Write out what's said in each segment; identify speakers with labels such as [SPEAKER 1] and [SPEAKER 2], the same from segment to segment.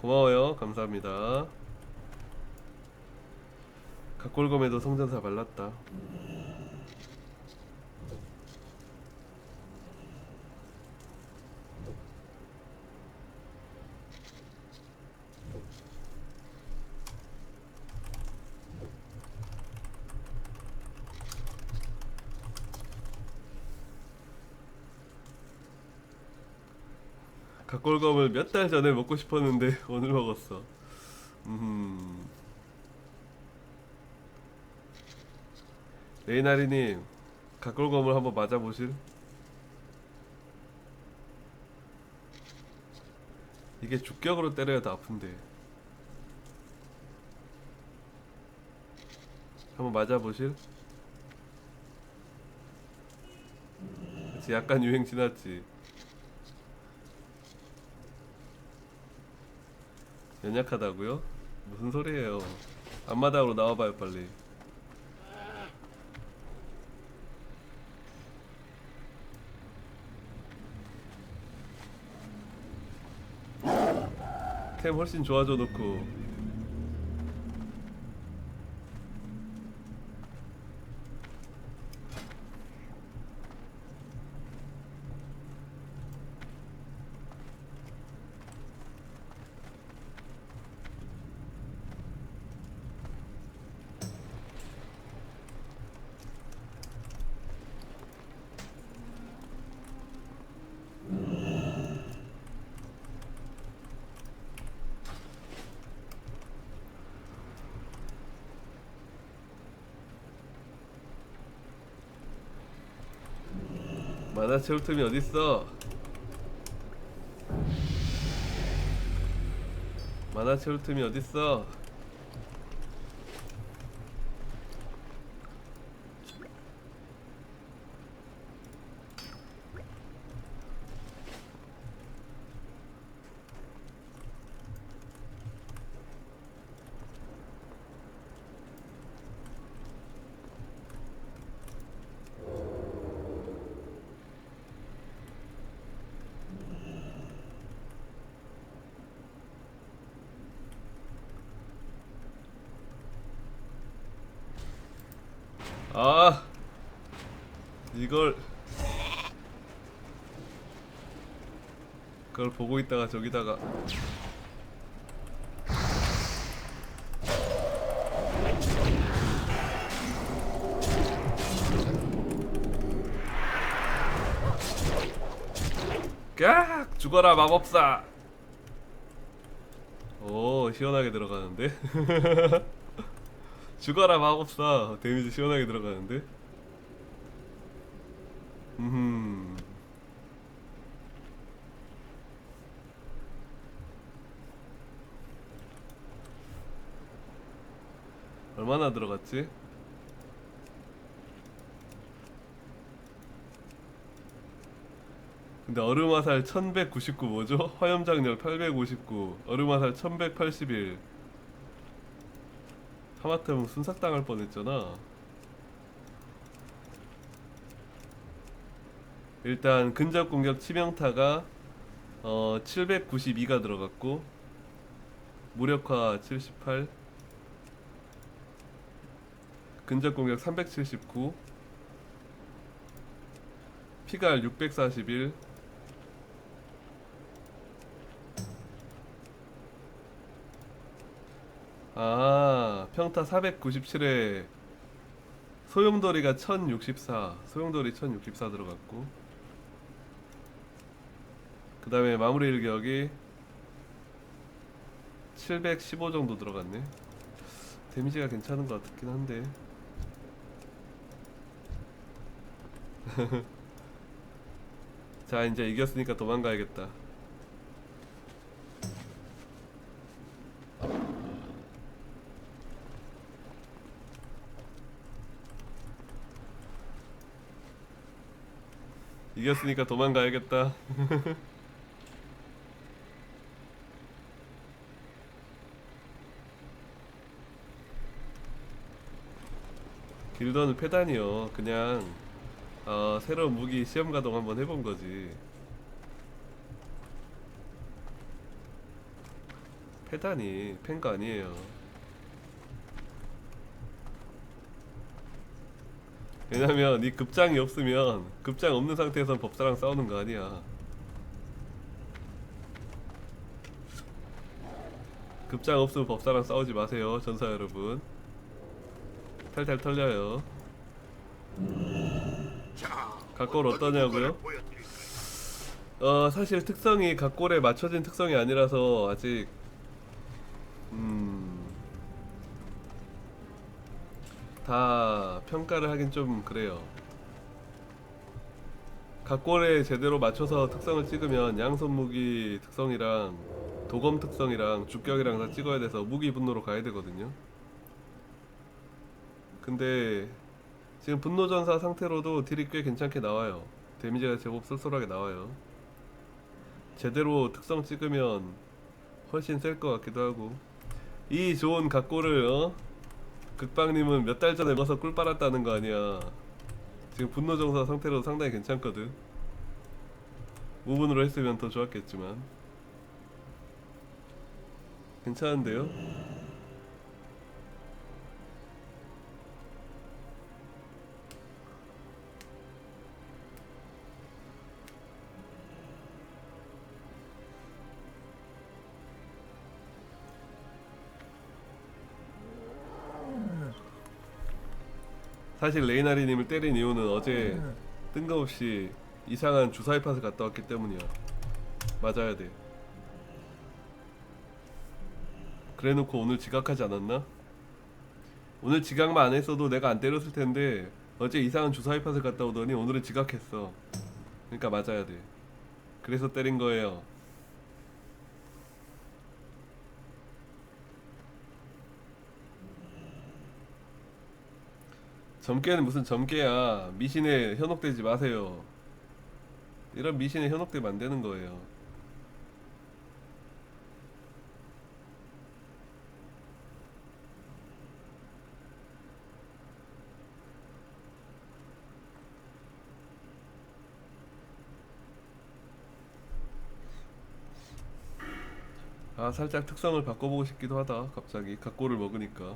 [SPEAKER 1] 고마워요. 감사합니다. 각골검에도 성전사 발랐다. 각골검을 몇 달 전에 먹고 싶었는데 오늘 먹었어. 음. 레이나리님, 각골검을 한번 맞아보실? 이게 주격으로 때려야 더 아픈데. 한번 맞아보실? 그치, 약간 유행 지났지. 연약하다고요? 무슨 소리예요? 앞마당으로 나와봐요 빨리. 템 훨씬 좋아져 놓고 만화 채울 틈이 어딨어? 만화 채울 틈이 어딨어? 아 이걸 그걸 보고 있다가 저기다가 깍! 죽어라 마법사! 오 시원하게 들어가는데 죽어라 마법사 데미지 시원하게 들어가는데 음 얼마나 들어갔지? 근데 얼음화살 1199 뭐죠? 화염장렬 859 얼음화살 1181 하마터면 순삭당할 뻔했잖아. 일단 근접 공격 치명타가 어 792가 들어갔고 무력화 78 근접 공격 379 피갈 641 아, 평타 497에 소용돌이가 1064, 소용돌이 1064 들어갔고, 그 다음에 마무리 일격이 715 정도 들어갔네. 데미지가 괜찮은 것 같긴 한데. 자, 이제 이겼으니까 도망가야겠다. 이겼으니까 도망가야겠다. 길더는 패단이요. 그냥 어, 새로운 무기 시험 가동 한번 해본 거지. 패단이 팬거 아니에요. 왜냐면 이 급장이 없으면 급장 없는 상태에서 법사랑 싸우는 거 아니야. 급장 없으면 법사랑 싸우지 마세요, 전사 여러분. 탈탈 털려요.
[SPEAKER 2] 자,
[SPEAKER 1] 각골 어떠냐고요? 어 사실 특성이 각골에 맞춰진 특성이 아니라서 아직 음 다 평가를 하긴 좀 그래요. 각골에 제대로 맞춰서 특성을 찍으면 양손 무기 특성이랑 도검 특성이랑 주격이랑 다 찍어야 돼서 무기 분노로 가야 되거든요. 근데 지금 분노 전사 상태로도 딜이 꽤 괜찮게 나와요. 데미지가 제법 쏠쏠하게 나와요. 제대로 특성 찍으면 훨씬 셀 것 같기도 하고 이 좋은 각고를 어? 극방님은 몇 달 전에 먹어서 꿀 빨았다는 거 아니야. 지금 분노정사 상태로 상당히 괜찮거든. 무분으로 했으면 더 좋았겠지만. 괜찮은데요? 사실 레이나리님을 때린 이유는 어제 뜬금없이 이상한 주사위 팟을 갔다 왔기 때문이야. 맞아야 돼. 그래놓고 오늘 지각하지 않았나? 오늘 지각만 안 했어도 내가 안 때렸을 텐데 어제 이상한 주사위 팟을 갔다 오더니 오늘은 지각했어. 그러니까 맞아야 돼. 그래서 때린 거예요. 점괘는 무슨 점괘야. 미신에 현혹되지 마세요. 이런 미신에 현혹되면 안 되는 거예요. 아 살짝 특성을 바꿔보고 싶기도 하다 갑자기 각고를 먹으니까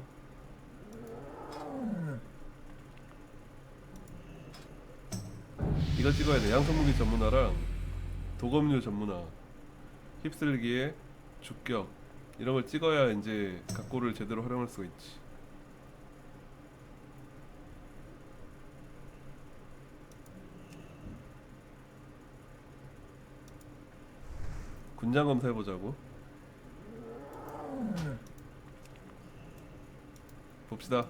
[SPEAKER 1] 이거 찍어야 돼. 양손무기 전문화랑 도검류 전문화, 휩쓸기에 주격 이런 걸 찍어야 이제 각고를 제대로 활용할 수가 있지. 군장 검사 해보자고. 봅시다.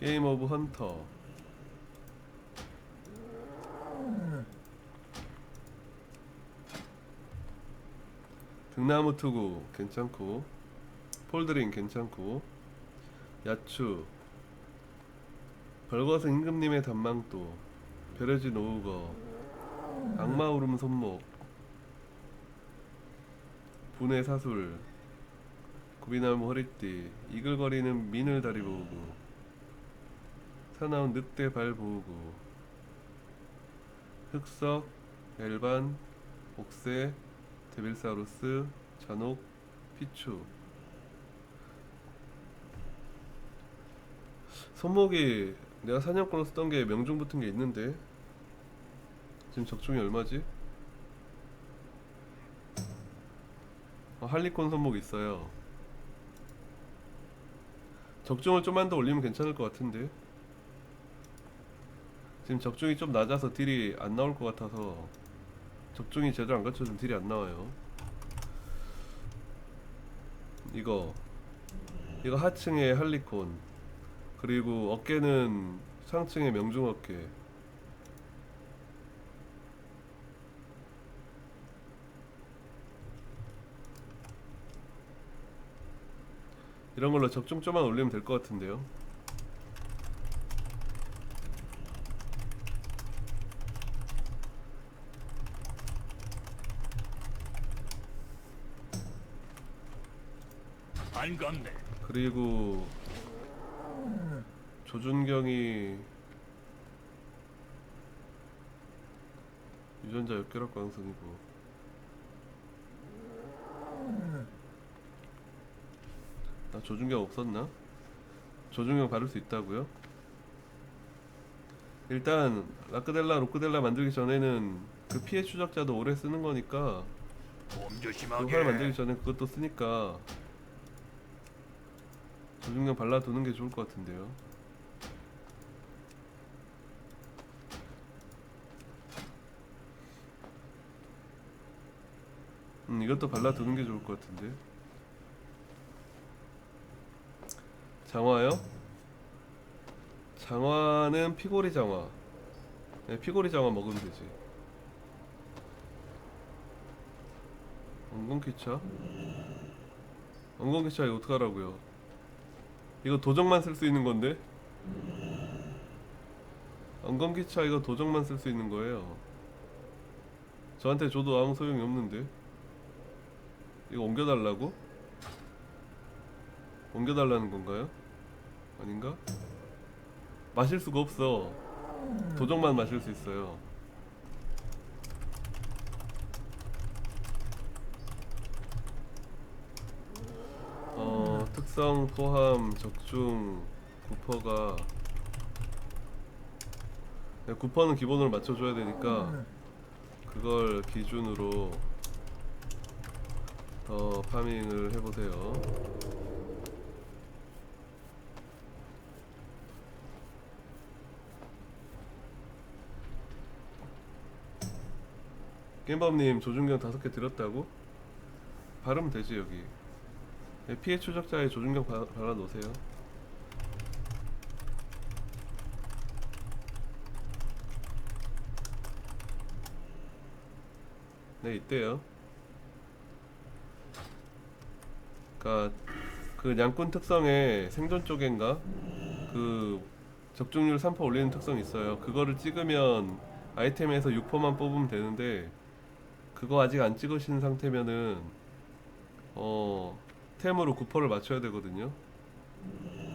[SPEAKER 1] 게임 오브 헌터. 등나무 투구 괜찮고. 폴드링 괜찮고. 야추. 벌거스 임금님의 단망도. 벼려진 오우거. 악마 울음 손목. 분의 사술. 구비나무 허리띠. 이글거리는 민을 다리 보고 사나운 늑대 발 보호구 흑석 엘반 옥새 데빌사우루스 잔혹 피추 손목이 내가 사냥꾼으로 쓰던 게 명중 붙은 게 있는데 지금 적중이 얼마지? 어, 할리콘 손목 있어요. 적중을 좀만 더 올리면 괜찮을 것 같은데 지금 적중이 좀 낮아서 딜이 안 나올 것 같아서 적중이 제대로 안 갖춰주면 딜이 안 나와요. 이거 이거 하층의 할리콘 그리고 어깨는 상층의 명중 어깨. 이런 걸로 적중 좀만 올리면 될 것 같은데요
[SPEAKER 2] 반갑네.
[SPEAKER 1] 그리고 조준경이 유전자 역결합 가능성이고 나 조준경 없었나? 조준경 바를 수 있다고요? 일단 라크델라 로크델라 만들기 전에는 그 피해 추적자도 오래 쓰는 거니까 몸그
[SPEAKER 2] 조심하게.
[SPEAKER 1] 활 만들기 전에 그것도 쓰니까 조중경 발라두는 게 좋을 것 같은데요. 음 이것도 발라두는 게 좋을 것 같은데. 장화요? 장화는 피고리 장화. 네, 피고리 장화 먹으면 되지. 엉겅퀴차? 엉겅퀴차 이거 어떡하라고요? 이거 도적만 쓸 수 있는 건데? 엉겅퀴차 이거 도적만 쓸 수 있는 거예요. 저한테 줘도 아무 소용이 없는데? 이거 옮겨달라고? 옮겨달라는 건가요? 아닌가? 마실 수가 없어. 도적만 마실 수 있어요. 어 특성 포함 적중 구퍼가 네, 구퍼는 기본으로 맞춰줘야 되니까 그걸 기준으로 더 파밍을 해보세요. 게임범님 조준경 다섯 개 드렸다고? 발음 되지 여기. 네, 피해 추적자에 조준경 바, 발라놓으세요. 네 있대요. 그니까 그 양꾼 특성에 생존 쪽인가 그 적중률 3% 올리는 특성이 있어요. 그거를 찍으면 아이템에서 6%만 뽑으면 되는데 그거 아직 안 찍으신 상태면은 어 템으로 9%를 맞춰야 되거든요.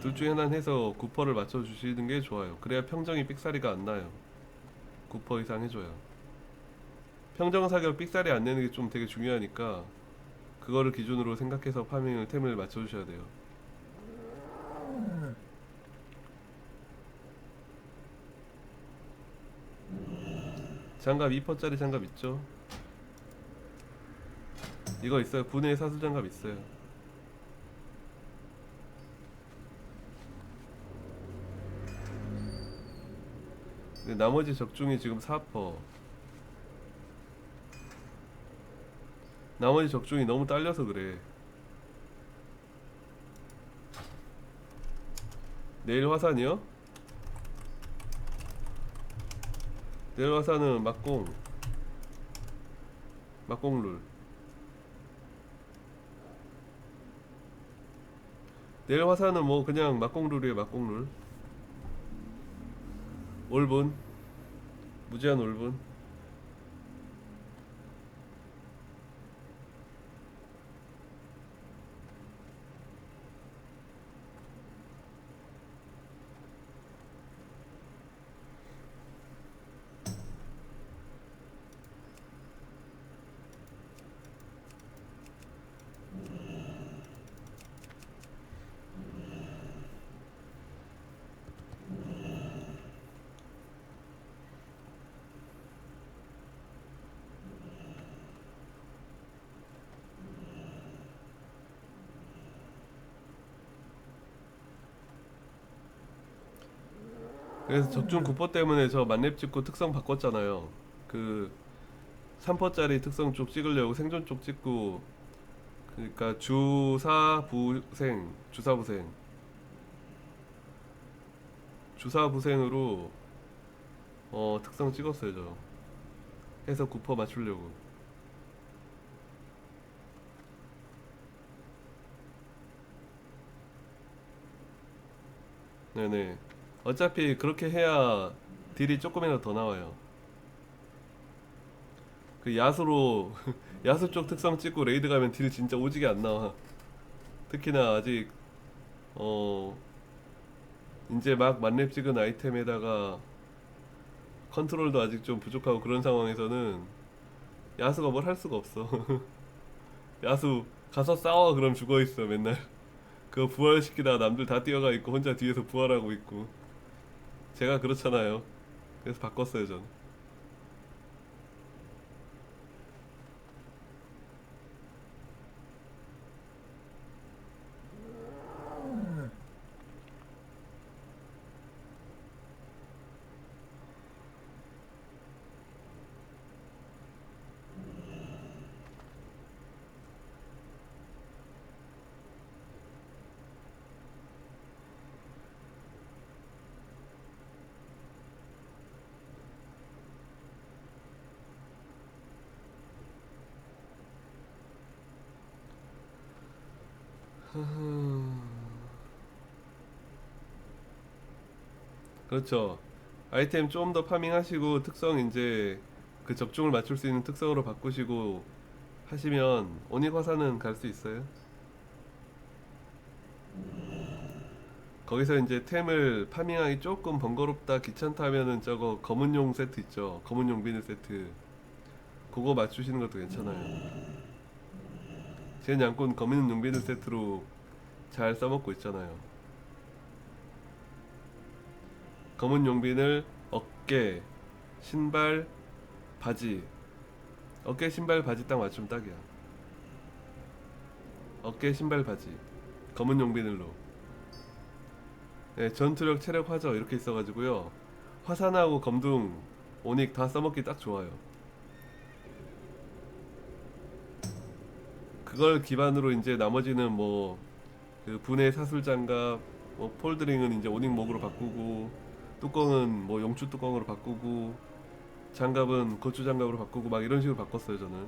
[SPEAKER 1] 둘 중에 하나는 해서 9%를 맞춰 주시는 게 좋아요. 그래야 평정이 삑사리가 안 나요. 9% 이상 해줘요. 평정 사격 삑사리 안 내는 게 좀 되게 중요하니까 그거를 기준으로 생각해서 파밍을 템을 맞춰 주셔야 돼요. 장갑 2%짜리 장갑 있죠? 이거 있어요. 분해 사수 장갑 있어요. 근데 나머지 적중이 지금 4%. 나머지 적중이 너무 딸려서 그래. 내일 화산이요? 내일 화산은 막공. 막공룰. 내일 화산은 뭐 그냥 막공룰이에요 막공룰 올분 무제한 올분 그래서 적중 9% 때문에 저 만렙 찍고 특성 바꿨잖아요. 그 3%짜리 특성 쪽 찍으려고 생존 쪽 찍고 그러니까 주사부생 주사부생. 주사부생으로 어 특성 찍었어요 저. 해서 9% 맞추려고. 네네 어차피 그렇게 해야 딜이 조금이라도 더 나와요 그 야수로 야수 쪽 특성 찍고 레이드 가면 딜 진짜 오지게 안 나와 특히나 아직 어 이제 막 만렙 찍은 아이템에다가 컨트롤도 아직 좀 부족하고 그런 상황에서는 야수가 뭘 할 수가 없어. 야수 가서 싸워 그럼 죽어 있어 맨날. 그거 부활시키다가 남들 다 뛰어가 있고 혼자 뒤에서 부활하고 있고. 제가 그렇잖아요. 그래서 바꿨어요 전. 그렇죠. 아이템 좀 더 파밍하시고 특성 이제 그 적중을 맞출 수 있는 특성으로 바꾸시고 하시면 오닉 화산은 갈 수 있어요. 거기서 이제 템을 파밍하기 조금 번거롭다 귀찮다 하면은 저거 검은용 세트 있죠. 검은용 비늘 세트. 그거 맞추시는 것도 괜찮아요. 제 양꾼 검은용 비늘 세트로 잘 써먹고 있잖아요. 검은 용빈을 어깨, 신발, 바지. 어깨, 신발, 바지 딱 맞추면 딱이야. 어깨, 신발, 바지. 검은 용비늘로. 네, 전투력, 체력, 화저 이렇게 있어가지고요. 화산하고 검둥, 오닉 다 써먹기 딱 좋아요. 그걸 기반으로 이제 나머지는 뭐 그 분해 사술 장갑, 뭐 폴드링은 이제 오닉 목으로 바꾸고 뚜껑은 뭐 용추 뚜껑으로 바꾸고 장갑은 고추 장갑으로 바꾸고 막 이런 식으로 바꿨어요 저는.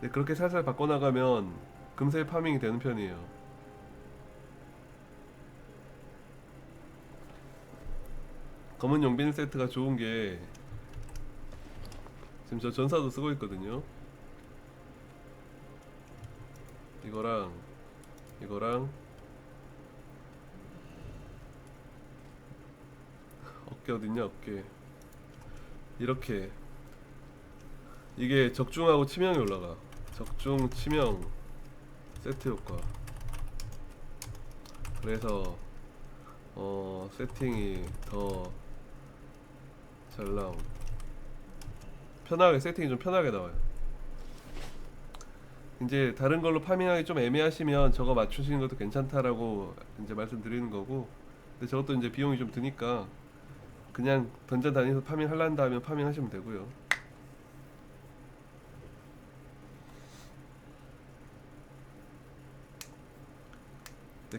[SPEAKER 1] 네, 그렇게 살살 바꿔나가면 금세 파밍이 되는 편이에요. 검은 용빈 세트가 좋은 게 지금 저 전사도 쓰고 있거든요. 이거랑 이거랑 어깨 어딨냐 어깨. 이렇게. 이게 적중하고 치명이 올라가. 적중 치명 세트 효과. 그래서 어 세팅이 더 잘 나옴. 편하게 세팅이 좀 편하게 나와요. 이제 다른 걸로 파밍하기 좀 애매하시면 저거 맞추시는 것도 괜찮다라고 이제 말씀드리는 거고 근데 저것도 이제 비용이 좀 드니까 그냥 던전 다니면서 파밍 할란다 하면 파밍 하시면 되고요.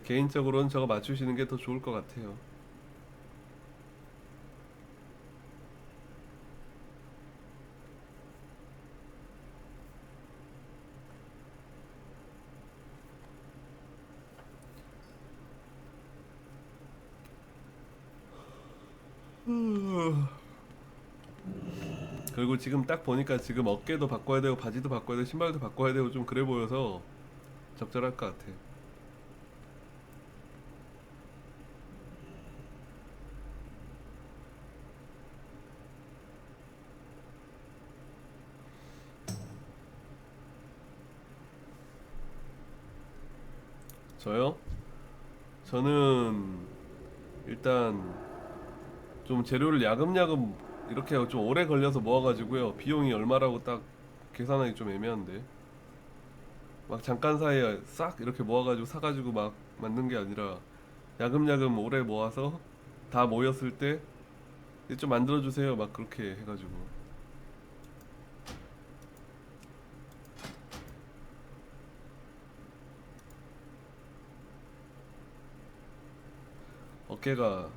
[SPEAKER 1] 개인적으로는 저거 맞추시는 게 더 좋을 것 같아요. 그리고 지금 딱 보니까 지금 어깨도 바꿔야 되고 바지도 바꿔야 되고 신발도 바꿔야 되고 좀 그래 보여서 적절할 것 같아. 저요? 저는 일단 좀 재료를 야금야금 이렇게 좀 오래 걸려서 모아가지고요. 비용이 얼마라고 딱 계산하기 좀 애매한데. 막 잠깐 사이에 싹 이렇게 모아가지고 사가지고 막 만든 게 아니라 야금야금 오래 모아서 다 모였을 때 좀 만들어주세요. 막 그렇게 해가지고. 어깨가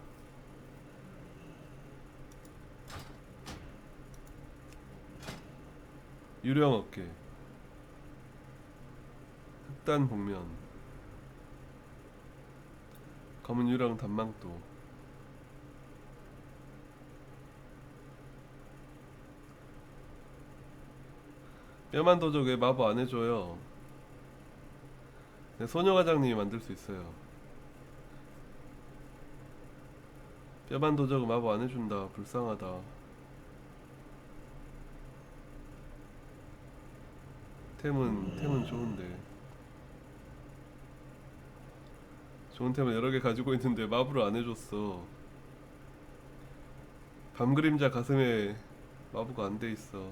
[SPEAKER 1] 유령 어깨 흑단 복면 검은 유령 단망도 뼈만 도적 왜 마법 안 해줘요 네, 소녀과장님이 만들 수 있어요. 뼈만 도적은 마법 안 해준다. 불쌍하다. 템은 템은 좋은데. 좋은 템을 여러 개 가지고 있는데 마법을 안 해줬어. 밤 그림자 가슴에 마부가 안 돼 있어.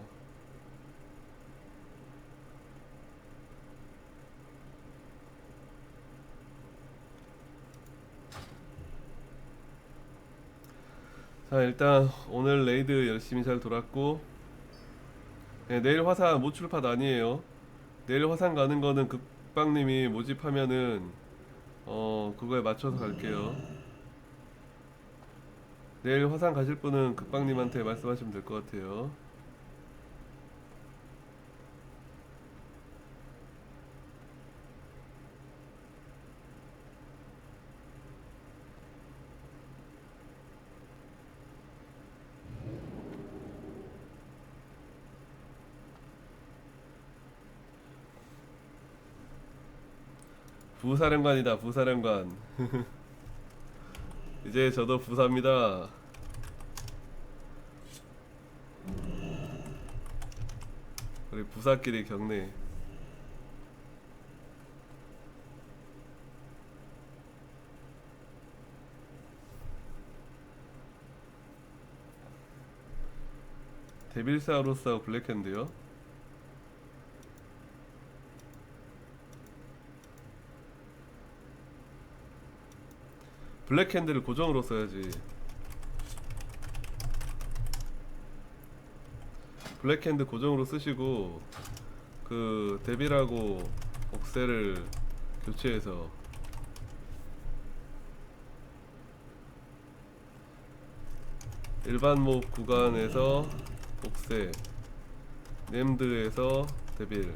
[SPEAKER 1] 자 일단 오늘 레이드 열심히 잘 돌았고 네, 내일 화산 모출팟 아니에요. 내일 화산 가는 거는 극방님이 모집하면은 어 그거에 맞춰서 갈게요. 내일 화산 가실 분은 극방님한테 말씀하시면 될 것 같아요. 부사령관이다 부사령관. 이제 저도 부사입니다. 우리 부사끼리 경례. 데빌사우루스하고 블랙핸드요 블랙핸드를 고정으로 써야지. 블랙 핸드 고정으로 쓰시고 그 데빌하고 옥셀을 교체해서 일반 몹 구간에서 옥세 nem드에서 데빌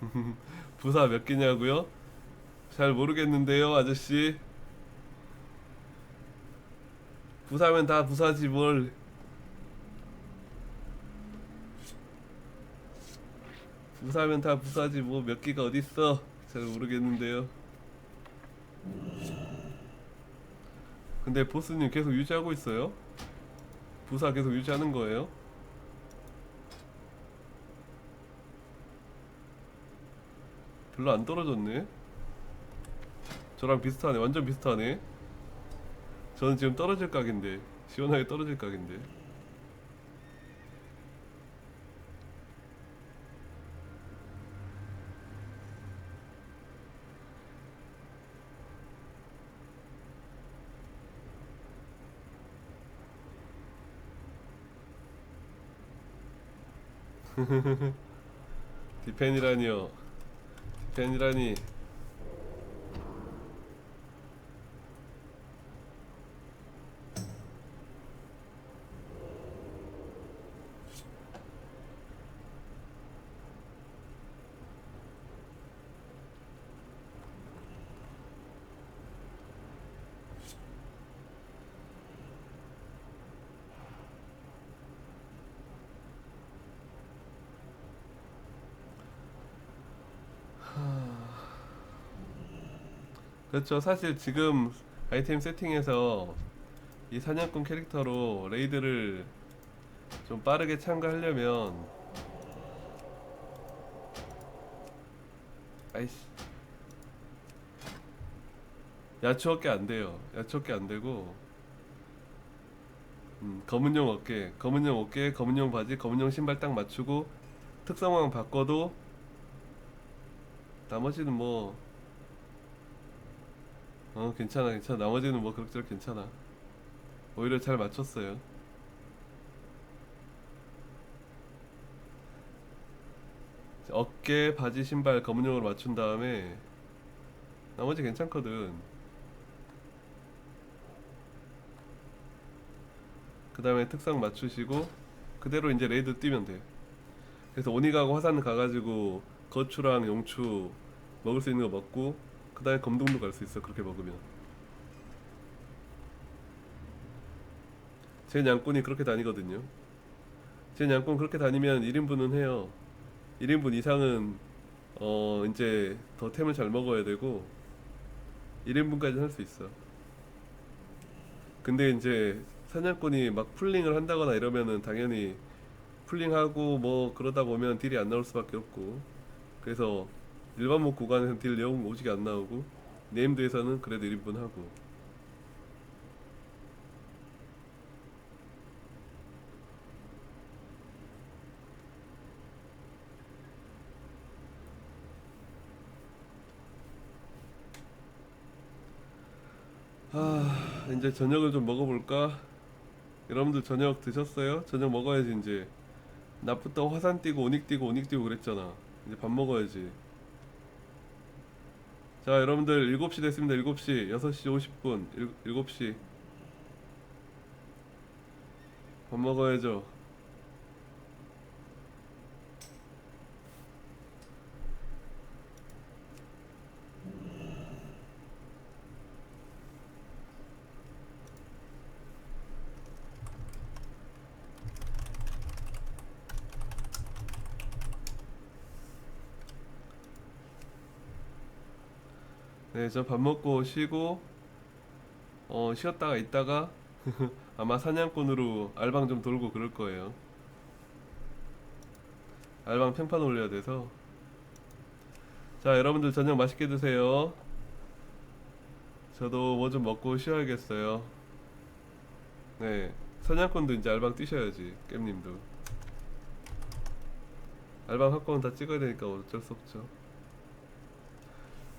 [SPEAKER 1] 부사 몇 개냐고요? 잘 모르겠는데요, 아저씨. 부사면 다 부사지 뭘. 부사면 다 부사지 뭐 몇 개가 어딨어. 잘 모르겠는데요. 근데 보스님 계속 유지하고 있어요? 부사 계속 유지하는 거예요? 별로 안 떨어졌네. 저랑 비슷하네. 완전 비슷하네. 저는 지금 떨어질 각인데. 시원하게 떨어질 각인데. 디펜이라니요. 디펜이라니. 그렇죠. 사실 지금 아이템 세팅에서 이 사냥꾼 캐릭터로 레이드를 좀 빠르게 참가하려면 아이씨 야추어깨 안 돼요. 야추어깨 안 되고 음, 검은용 어깨, 검은용 어깨, 검은용 바지, 검은용 신발 딱 맞추고 특성왕 바꿔도 나머지는 뭐 어 괜찮아 괜찮아. 나머지는 뭐 그럭저럭 괜찮아. 오히려 잘 맞췄어요. 어깨 바지 신발 검은용으로 맞춘 다음에 나머지 괜찮거든. 그 다음에 특성 맞추시고 그대로 이제 레이드 뛰면 돼. 그래서 오니가고 화산 가가지고 거추랑 용추 먹을 수 있는 거 먹고 그 다음에 검둥도 갈 수 있어 그렇게 먹으면. 제 양꾼이 그렇게 다니거든요. 제 양꾼 그렇게 다니면 1인분은 해요. 1인분 이상은 어 이제 더 템을 잘 먹어야 되고 1인분까지 할 수 있어. 근데 이제 사냥꾼이 막 풀링을 한다거나 이러면은 당연히 풀링하고 뭐 그러다 보면 딜이 안 나올 수밖에 없고. 그래서 일반 목 구간에서는 딜영 오지게 안 나오고 네임드에서는 그래도 1인분 하고 아 이제 저녁을 좀 먹어볼까? 여러분들 저녁 드셨어요? 저녁 먹어야지 이제 낮부터 화산 뛰고 오닉 뛰고 오닉 뛰고 그랬잖아 이제 밥 먹어야지 자 여러분들 7시 됐습니다. 7시 6시 50분 7시. 밥 먹어야죠 네, 저밥 먹고 쉬고 어 쉬었다가 있다가 아마 사냥꾼으로 알방 좀 돌고 그럴 거예요. 알방 평판 올려야 돼서. 자, 여러분들 저녁 맛있게 드세요. 저도 뭐 좀 먹고 쉬어야겠어요. 네, 사냥꾼도 이제 알방 뛰셔야지, 겜님도. 알방 학과는 다 찍어야 되니까 어쩔 수 없죠.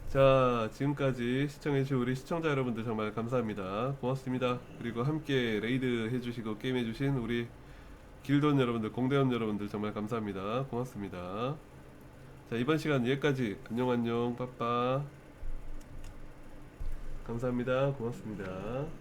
[SPEAKER 1] 자, 지금까지 시청해주신 우리 시청자 여러분들 정말 감사합니다. 고맙습니다. 그리고 함께 레이드 해주시고 게임해주신 우리 길돈 여러분들, 공대원 여러분들 정말 감사합니다. 고맙습니다. 자, 이번 시간 여기까지. 안녕, 안녕, 빠빠. 감사합니다. 고맙습니다.